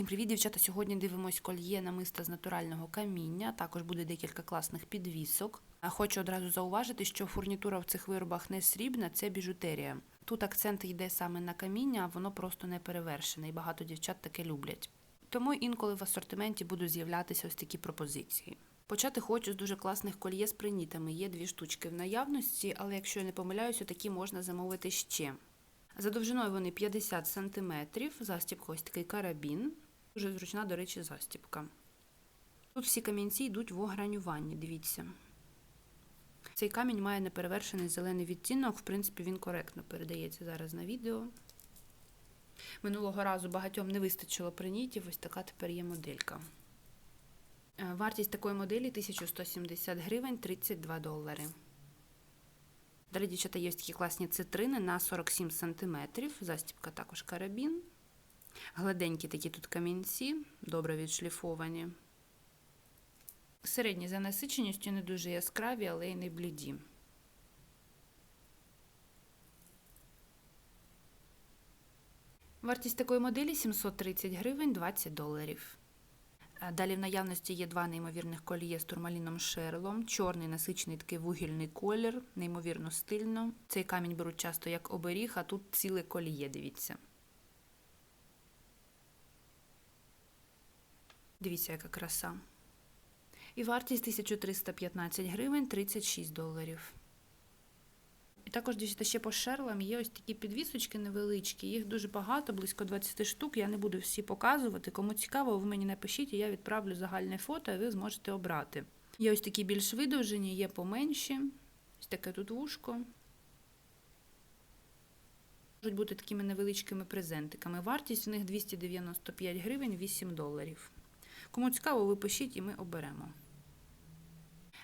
Всім привіт, дівчата! Сьогодні дивимось кольє намиста з натурального каміння. Також буде декілька класних підвісок. А Хочу одразу зауважити, що фурнітура в цих виробах не срібна, це біжутерія. Тут акцент йде саме на каміння, а воно просто не перевершене, і багато дівчат таке люблять. Тому інколи в асортименті будуть з'являтися ось такі пропозиції. Почати хочу з дуже класних кольє з принітами. Є дві штучки в наявності, але якщо я не помиляюся, такі можна замовити ще. За довжиною вони 50 см, застібка ось такий карабін. Дуже зручна, до речі, застібка. Тут всі камінці йдуть в огранюванні, дивіться. Цей камінь має неперевершений зелений відтінок, в принципі, він коректно передається зараз на відео. Минулого разу багатьом не вистачило принітів, ось така тепер є моделька. Е, Вартість такої моделі 1170 гривень 32 долари. Далі, дівчата, є такі класні цитрини на 47 см. Застібка також карабін. Гладенькі такі тут камінці, добре відшліфовані. Середні за насиченістю не дуже яскраві, але й не бліді. Вартість такої моделі 730 гривень 20 доларів. Далі в наявності є два неймовірних коліє з турмаліном шерлом. Чорний насичений такий вугільний колір, неймовірно стильно. Цей камінь беруть часто як оберіг, а тут ціле коліє, дивіться. Дивіться, яка краса. І вартість 1315 гривень 36 доларів. І також дівчата, ще по шерлам є ось такі підвісочки невеличкі. Їх дуже багато, близько 20 штук. Я не буду всі показувати. Кому цікаво, ви мені напишіть, і я відправлю загальне фото, і ви зможете обрати. Є ось такі більш видовжені, є поменші. Ось таке тут вушко. Можуть бути такими невеличкими презентиками. Вартість у них 295 гривень 8 доларів. Кому цікаво, ви пишіть і ми оберемо.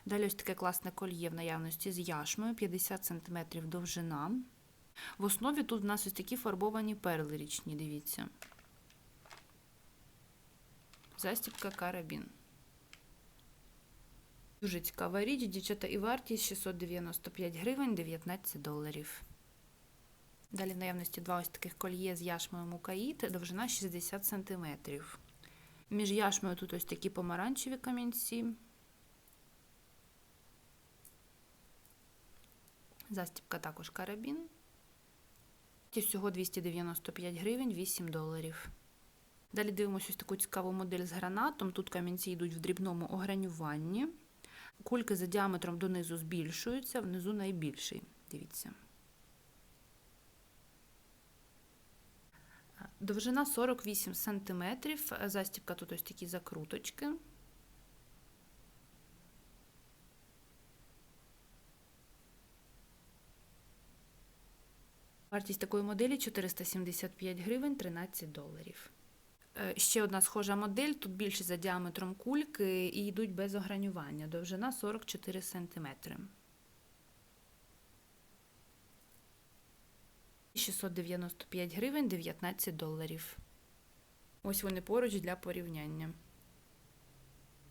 Далі ось таке класне кольє в наявності з яшмою, 50 см довжина. В основі тут в нас ось такі фарбовані перли річні, дивіться. Застібка карабін. Дуже цікава річ, дівчата, і вартість 695 гривень 19 доларів. Далі в наявності два ось таких кольє з яшмою мукаїт, довжина 60 см. Між яшмою тут ось такі помаранчеві камінці. Застібка також карабін. Ті всього 295 гривень 8 доларів. Далі дивимося ось таку цікаву модель з гранатом. Тут камінці йдуть в дрібному огранюванні. Кульки за діаметром донизу збільшуються, внизу найбільший. Дивіться. Довжина 48 см. Застібка тут ось такі закруточки. Вартість такої моделі 475 гривень 13 доларів. Е, Ще одна схожа модель, тут більше за діаметром кульки і йдуть без огранювання. Довжина 44 см. 695 гривень 19 доларів. Ось вони поруч для порівняння.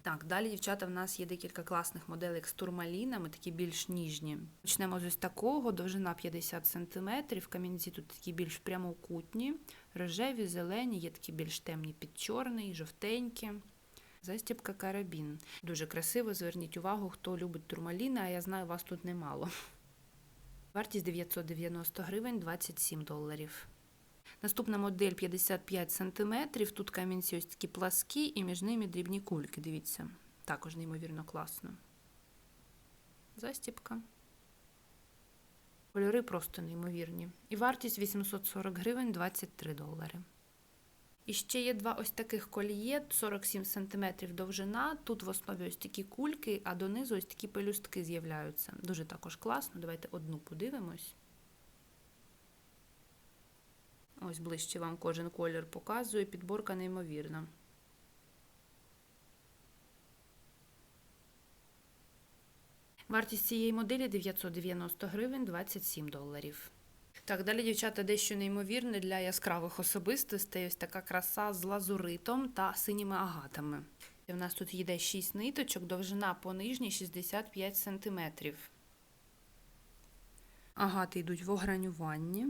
Так, далі, дівчата, в нас є декілька класних моделей з турмалінами, такі більш ніжні. Почнемо з ось такого, довжина 50 см, камінці тут такі більш прямокутні, рожеві, зелені, є такі більш темні під чорний, жовтенькі. Застібка карабін. Дуже красиво, зверніть увагу, хто любить турмаліни, а я знаю, вас тут немало. Вартість 990 гривень 27 доларів. Наступна модель 55 см. Тут камінці ось такі пласкі і між ними дрібні кульки. Дивіться, також неймовірно класно. Застіпка. Кольори просто неймовірні. І вартість 840 гривень 23 долари. І ще є два ось таких коліє, 47 см довжина. Тут в основі ось такі кульки, а донизу ось такі пелюстки з'являються. Дуже також класно. Давайте одну подивимось. Ось ближче вам кожен колір показує, підборка неймовірна. Вартість цієї моделі 990 гривень 27 доларів. Так, далі, дівчата, дещо неймовірне для яскравих особистостей. Ось така краса з лазуритом та синіми агатами. У нас тут йде 6 ниточок, довжина по нижній 65 см. Агати йдуть в огранюванні.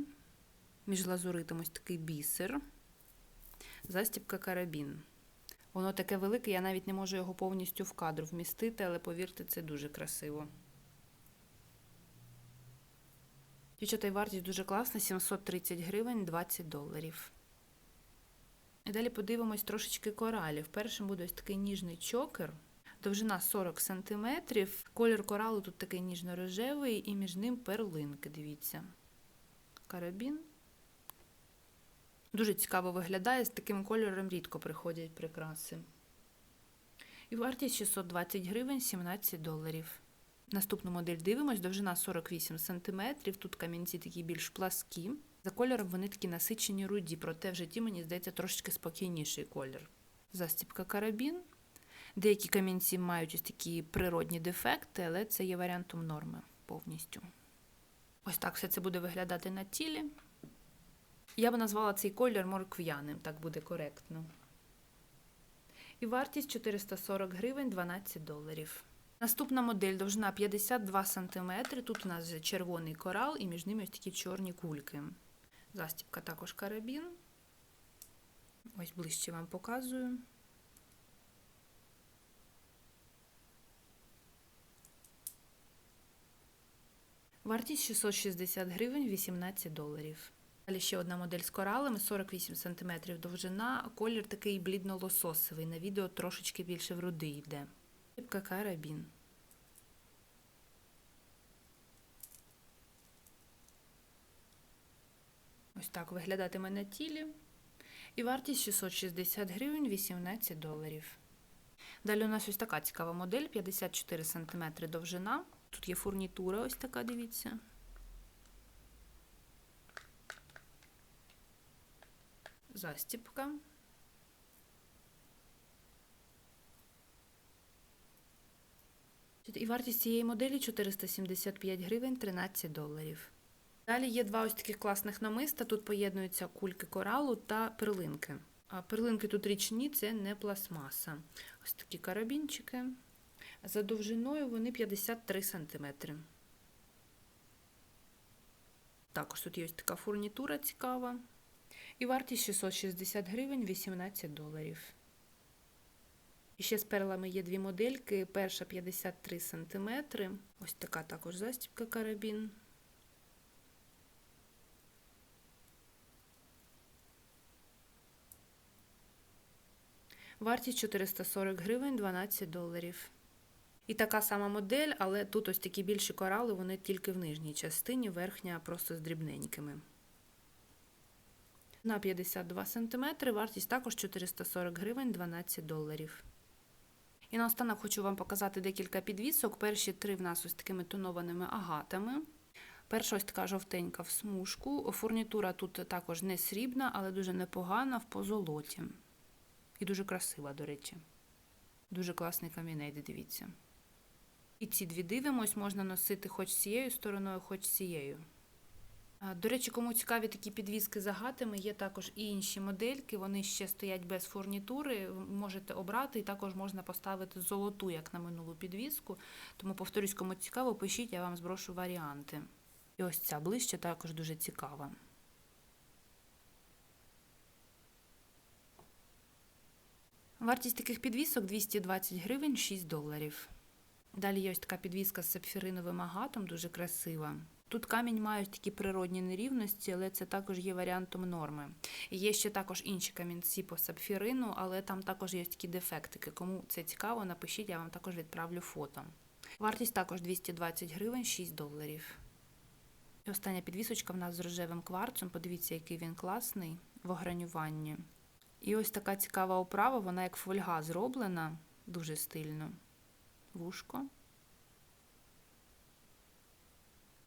Між лазуритом ось такий бісер. Застібка карабін. Воно таке велике, я навіть не можу його повністю в кадр вмістити, але повірте, це дуже красиво. Дівчата, вартість дуже класна, 730 гривень, 20 доларів. І далі подивимось трошечки коралів. Першим буде ось такий ніжний чокер. Довжина 40 см. Колір коралу тут такий ніжно-рожевий і між ним перлинки, дивіться. Карабін. Дуже цікаво виглядає, з таким кольором рідко приходять прикраси. І вартість 620 гривень 17 доларів. Наступну модель дивимось, довжина 48 см. Тут камінці такі більш пласкі. За кольором вони такі насичені руді, проте в житті, мені здається, трошечки спокійніший колір. Застіпка карабін. Деякі камінці мають ось такі природні дефекти, але це є варіантом норми повністю. Ось так все це буде виглядати на тілі. Я би назвала цей колір моркв'яним, так буде коректно. І вартість 440 гривень 12 доларів. Наступна модель довжина 52 см. Тут у нас червоний корал і між ними ось такі чорні кульки. Застібка також карабін. Ось ближче вам показую. Вартість 660 гривень 18 доларів. Далі ще одна модель з коралами, 48 см довжина, колір такий блідно-лососовий. На відео трошечки більше в руди йде. Типка карабін. Ось так виглядатиме на тілі. І вартість 660 гривень 18 доларів. Далі у нас ось така цікава модель: 54 см довжина. Тут є фурнітура, ось така, дивіться. Застіпка. І вартість цієї моделі 475 гривень 13 доларів. Далі є два ось таких класних намиста. Тут поєднуються кульки коралу та перлинки. А перлинки тут річні, це не пластмаса. Ось такі карабінчики. За довжиною вони 53 см. Також тут є ось така фурнітура цікава. І вартість 660 гривень 18 доларів. І ще з перлами є дві модельки. Перша 53 см. Ось така також застібка карабін. Вартість 440 гривень 12 доларів. І така сама модель, але тут ось такі більші корали, вони тільки в нижній частині, верхня просто з дрібненькими. На 52 см вартість також 440 гривень 12 доларів. І наостанок хочу вам показати декілька підвісок. Перші три в нас ось такими тонованими агатами. Перша ось така жовтенька в смужку. Фурнітура тут також не срібна, але дуже непогана в позолоті. І дуже красива, до речі. Дуже класний камінець, дивіться. І ці дві дивимось, можна носити хоч цією стороною, хоч цією. До речі, кому цікаві такі підвіски з агатами, є також і інші модельки, вони ще стоять без фурнітури, можете обрати, і також можна поставити золоту, як на минулу підвіску. Тому, повторюсь, кому цікаво, пишіть, я вам зброшу варіанти. І ось ця ближче також дуже цікава. Вартість таких підвісок 220 гривень 6 доларів. Далі є ось така підвіска з сапфіриновим агатом, дуже красива. Тут камінь має ось такі природні нерівності, але це також є варіантом норми. Є ще також інші камінці по сапфірину, але там також є такі дефектики. Кому це цікаво, напишіть, я вам також відправлю фото. Вартість також 220 гривень, 6 доларів. І остання підвісочка в нас з рожевим кварцем. Подивіться, який він класний в огранюванні. І ось така цікава оправа, вона як фольга зроблена, дуже стильно. Вушко.